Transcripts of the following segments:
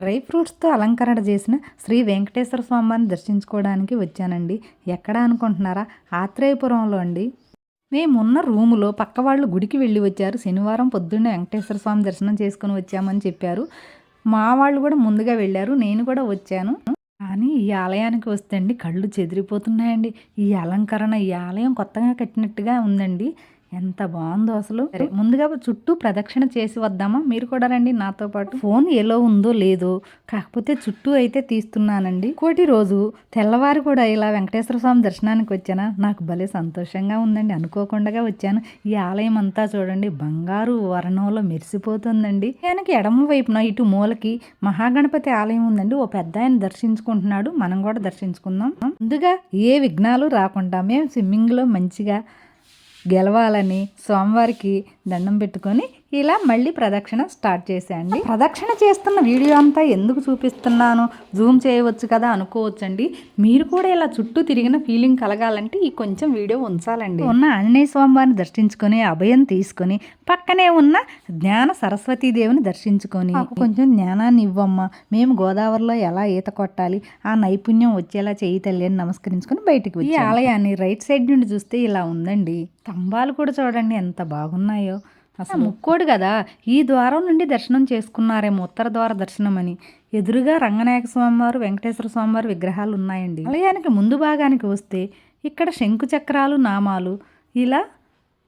Dry ఫ్రూట్స్తో అలంకరణ చేసిన శ్రీ వెంకటేశ్వర స్వామిని దర్శించుకోవడానికి వచ్చానండి. ఎక్కడ అనుకుంటున్నారా? ఆత్రేయపురంలో అండి. మేమున్న రూములో పక్క వాళ్ళు గుడికి వెళ్ళి వచ్చారు. శనివారం పొద్దున్నే వెంకటేశ్వర స్వామి దర్శనం చేసుకుని వచ్చామని చెప్పారు. మా వాళ్ళు కూడా ముందుగా వెళ్ళారు. నేను కూడా వచ్చాను. కానీ ఈ ఆలయానికి వస్తే అండి కళ్ళు చెదిరిపోతున్నాయండి. ఈ అలంకరణ ఈ ఆలయం కొత్తగా కట్టినట్టుగా ఉందండి. ఎంత బాగుందో అసలు. ముందుగా చుట్టూ ప్రదక్షిణ చేసి వద్దామా? మీరు కూడా రండి నాతో పాటు. ఫోన్ ఎలా ఉందో లేదో కాకపోతే చుట్టూ అయితే తీస్తున్నానండి. కోటి రోజు తెల్లవారు కూడా ఇలా వెంకటేశ్వర స్వామి దర్శనానికి వచ్చానా? నాకు భలే సంతోషంగా ఉందండి. అనుకోకుండా వచ్చాను. ఈ ఆలయం అంతా చూడండి బంగారు వర్ణంలో మెరిసిపోతుందండి. ఆయనకి ఎడమ వైపున ఇటు మూలకి మహాగణపతి ఆలయం ఉందండి. ఓ పెద్ద ఆయన దర్శించుకుంటున్నాడు. మనం కూడా దర్శించుకుందాం. ముందుగా ఏ విఘ్నాలు రాకుండా మేము స్విమ్మింగ్లో మంచిగా గెలవాలని స్వామివారికి దండం పెట్టుకొని ఇలా మళ్ళీ ప్రదక్షిణ స్టార్ట్ చేసేయండి. ప్రదక్షిణ చేస్తున్న వీడియో అంతా ఎందుకు చూపిస్తున్నాను? జూమ్ చేయవచ్చు కదా అనుకోవచ్చండి. మీరు కూడా ఇలా చుట్టూ తిరిగిన ఫీలింగ్ కలగాలంటే ఈ కొంచెం వీడియో ఉంచాలండి. ఉన్న ఆంజనేయ స్వామివారిని దర్శించుకొని అభయం తీసుకొని పక్కనే ఉన్న జ్ఞాన సరస్వతీదేవిని దర్శించుకొని కొంచెం జ్ఞానాన్ని ఇవ్వమ్మా. మేము గోదావరిలో ఎలా ఈత కొట్టాలి? ఆ నైపుణ్యం వచ్చేలా చేయి తల్లి అని నమస్కరించుకొని బయటికి ఈ ఆలయాన్ని రైట్ సైడ్ నుండి చూస్తే ఇలా ఉందండి. స్తంభాలు కూడా చూడండి ఎంత బాగున్నాయో. అసలు. ముక్కోడు కదా ఈ ద్వారం నుండి దర్శనం చేసుకున్నారేమో ఉత్తర ద్వార దర్శనం అని ఎదురుగా రంగనాయక స్వామివారు వెంకటేశ్వర స్వామివారి విగ్రహాలు ఉన్నాయండి. ఆలయానికి ముందు భాగానికి వస్తే ఇక్కడ శంకు చక్రాలు నామాలు ఇలా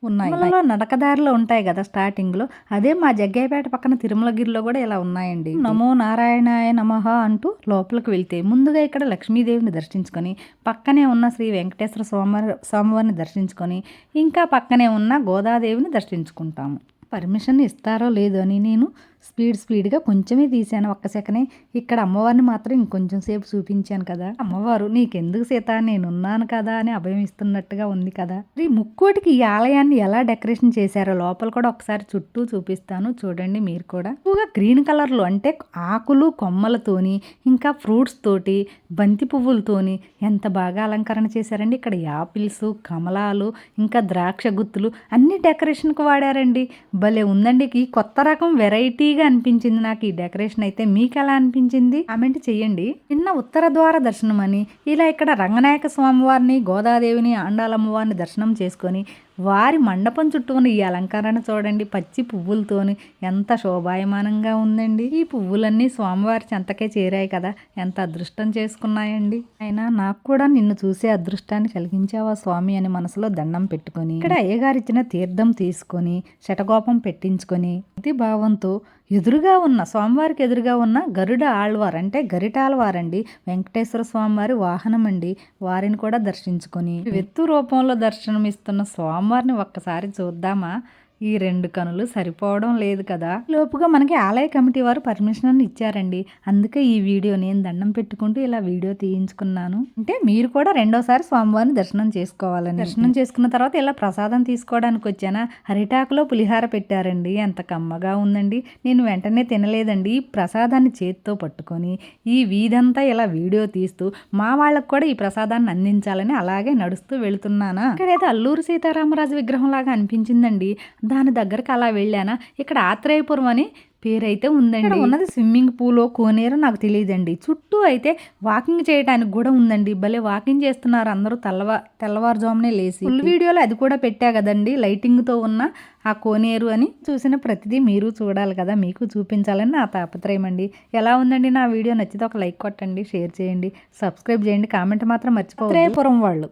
ఉన్నాయి. నడకదారిలో ఉంటాయి కదా స్టార్టింగ్లో అదే మా జగ్గయ్యపేట పక్కన తిరుమలగిరిలో కూడా ఇలా ఉన్నాయండి. నమో నారాయణాయ నమః అంటూ లోపలికి వెళ్తే ముందుగా ఇక్కడ లక్ష్మీదేవిని దర్శించుకొని పక్కనే ఉన్న శ్రీ వెంకటేశ్వర స్వామివారి స్వామివారిని దర్శించుకొని ఇంకా పక్కనే ఉన్న గోదాదేవిని దర్శించుకుంటాము. పర్మిషన్ ఇస్తారో లేదో అని నేను స్పీడ్ స్పీడ్గా కొంచెమే తీశాను ఒక్క సెకనే. ఇక్కడ అమ్మవారిని మాత్రం ఇంకొంచెం సేపు చూపించాను కదా. అమ్మవారు నీకెందుకు సీత? నేనున్నాను కదా అని అభయం ఇస్తున్నట్టుగా ఉంది కదా. ఈ ముక్కోటికి ఈ ఆలయాన్ని ఎలా డెకరేషన్ చేశారో లోపల కూడా ఒకసారి చుట్టూ చూపిస్తాను. చూడండి మీరు కూడా. ఎక్కువగా గ్రీన్ కలర్లో అంటే ఆకులు కొమ్మలతోని ఇంకా ఫ్రూట్స్ తోటి బంతి పువ్వులతోని ఎంత బాగా అలంకరణ చేశారండి. ఇక్కడ యాపిల్స్ కమలాలు ఇంకా ద్రాక్ష గుత్తులు అన్ని డెకరేషన్కు వాడారండి. భలే ఉందండి. ఈ కొత్త రకం వెరైటీగా అనిపించింది నాకు. ఈ డెకరేషన్ అయితే మీకు ఎలా అనిపించింది? కామెంట్ చెయ్యండి నిన్న ఉత్తర ద్వార దర్శనం అని ఇలా ఇక్కడ రంగనాయక స్వామివారిని గోదాదేవిని ఆండాలమ్మవారిని దర్శనం చేసుకొని వారి మండపం చుట్టూ ఉన్న ఈ అలంకరణ చూడండి పచ్చి పువ్వులతోని ఎంత శోభాయమానంగా ఉందండి. ఈ పువ్వులన్నీ స్వామివారి చెంతకే చేరాయి కదా ఎంత అదృష్టం చేసుకున్నాయండి. అయినా నాకు కూడా నిన్ను చూసే అదృష్టాన్ని కలిగించావా స్వామి అని మనసులో దండం పెట్టుకొని ఇక్కడ అయ్యగారు ఇచ్చిన తీర్థం తీసుకొని శటగోపం పెట్టించుకొని ప్రతి భావంతో ఎదురుగా ఉన్న స్వామివారికి ఎదురుగా ఉన్న గరుడ ఆళ్వార్ అంటే గరిటాలవారండి వెంకటేశ్వర స్వామివారి వాహనం అండి వారిని కూడా దర్శించుకొని వెత్తు రూపంలో దర్శనం ఇస్తున్న అమ్మవారిని ఒక్కసారి చూద్దామా? ఈ రెండు కనులు సరిపోవడం లేదు కదా. లోపుగా మనకి ఆలయ కమిటీ వారు పర్మిషన్ ఇచ్చారండి. అందుకే ఈ వీడియో నేను దండం పెట్టుకుంటూ ఇలా వీడియో తీయించుకున్నాను. అంటే మీరు కూడా రెండోసారి స్వామివారిని దర్శనం చేసుకోవాలని. దర్శనం చేసుకున్న తర్వాత ఇలా ప్రసాదం తీసుకోవడానికి వచ్చానా? హరిటాకులో పులిహార పెట్టారండి. ఎంత కమ్మగా ఉందండి. నేను వెంటనే తినలేదండి. ఈ ప్రసాదాన్ని చేతితో పట్టుకొని ఈ వీధంతా ఇలా వీడియో తీస్తూ మా వాళ్ళకు కూడా ఈ ప్రసాదాన్ని అందించాలని అలాగే నడుస్తూ వెళుతున్నానా? ఇక్కడైతే అల్లూరు సీతారామరాజు విగ్రహం లాగా అనిపించిందండి. దాని దగ్గరకు అలా వెళ్ళానా? ఇక్కడ ఆత్రేయపురం అని పేరైతే ఉందండి. ఉన్నది స్విమ్మింగ్ పూల్ కోనేరు నాకు తెలియదండి. చుట్టూ అయితే వాకింగ్ చేయడానికి కూడా ఉందండి. భలే వాకింగ్ చేస్తున్నారు అందరూ తెల్లవా తెల్లవారుజామునే లేచి. ఫుల్ వీడియోలో అది కూడా పెట్టా కదండి. లైటింగ్తో ఉన్న ఆ కోనేరు అని చూసిన ప్రతిదీ మీరు చూడాలి కదా. మీకు చూపించాలని నా తాపత్రయం అండి. ఎలా ఉందండి నా వీడియో? నచ్చితే ఒక లైక్ కొట్టండి షేర్ చేయండి సబ్స్క్రైబ్ చేయండి. కామెంట్ మాత్రం మర్చిపోవాలి వాళ్ళు.